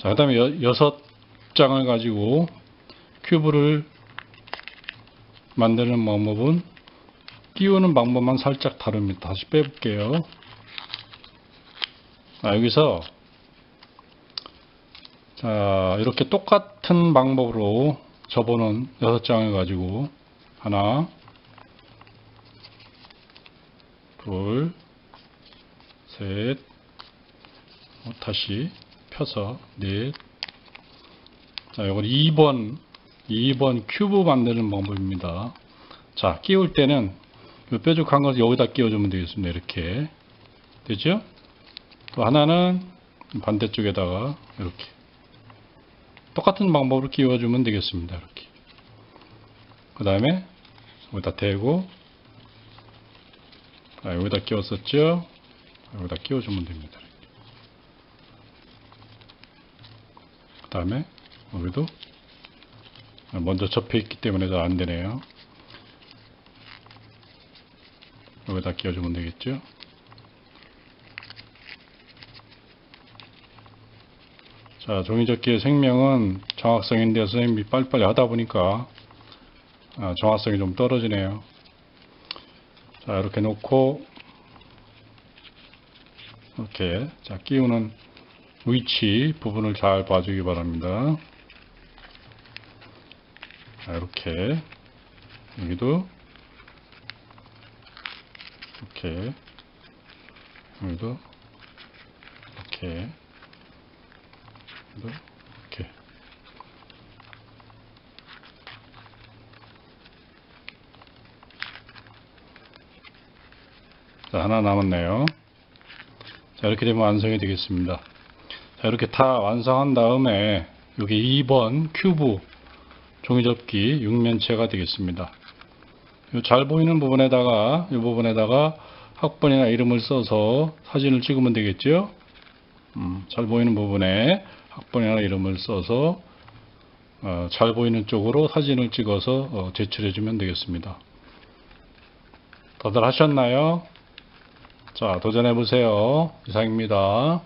자, 그 다음에 여섯 장을 가지고 큐브를 만드는 방법은 끼우는 방법만 살짝 다릅니다. 다시 빼볼게요. 아, 여기서 자 이렇게 똑같은 방법으로 접어놓은 여섯 장을 가지고 하나 둘 셋, 어, 다시 펴서 넷. 자, 이걸 2번, 2번 큐브 만드는 방법입니다. 자, 끼울 때는 이 뾰족한 것을 여기다 끼워주면 되겠습니다. 이렇게. 되죠? 또 하나는 반대쪽에다가 이렇게. 똑같은 방법으로 끼워주면 되겠습니다. 이렇게. 그 다음에 여기다 대고, 자, 여기다 끼웠었죠? 여기다 끼워주면 됩니다. 그 다음에 여기도 먼저 접혀 있기 때문에 잘 안 되네요. 여기다 끼워주면 되겠죠. 자, 종이접기의 생명은 정확성인데 선생님이 빨리빨리 하다 보니까 아, 정확성이 좀 떨어지네요. 자, 이렇게 놓고 이렇게 자 끼우는 위치 부분을 잘 봐주기 바랍니다. 자, 이렇게. 여기도. 이렇게. 여기도. 이렇게. 여기도. 이렇게. 자 하나 남았네요. 자, 이렇게 되면 완성이 되겠습니다. 자, 이렇게 다 완성한 다음에 여기 2번 큐브 종이접기 육면체가 되겠습니다. 요잘 보이는 부분에다가 이 부분에다가 학번이나 이름을 써서 사진을 찍으면 되겠죠? 음, 잘 보이는 부분에 학번이나 이름을 써서 어, 잘 보이는 쪽으로 사진을 찍어서 어, 제출해 주면 되겠습니다. 다들 하셨나요? 자, 도전해 보세요. 이상입니다.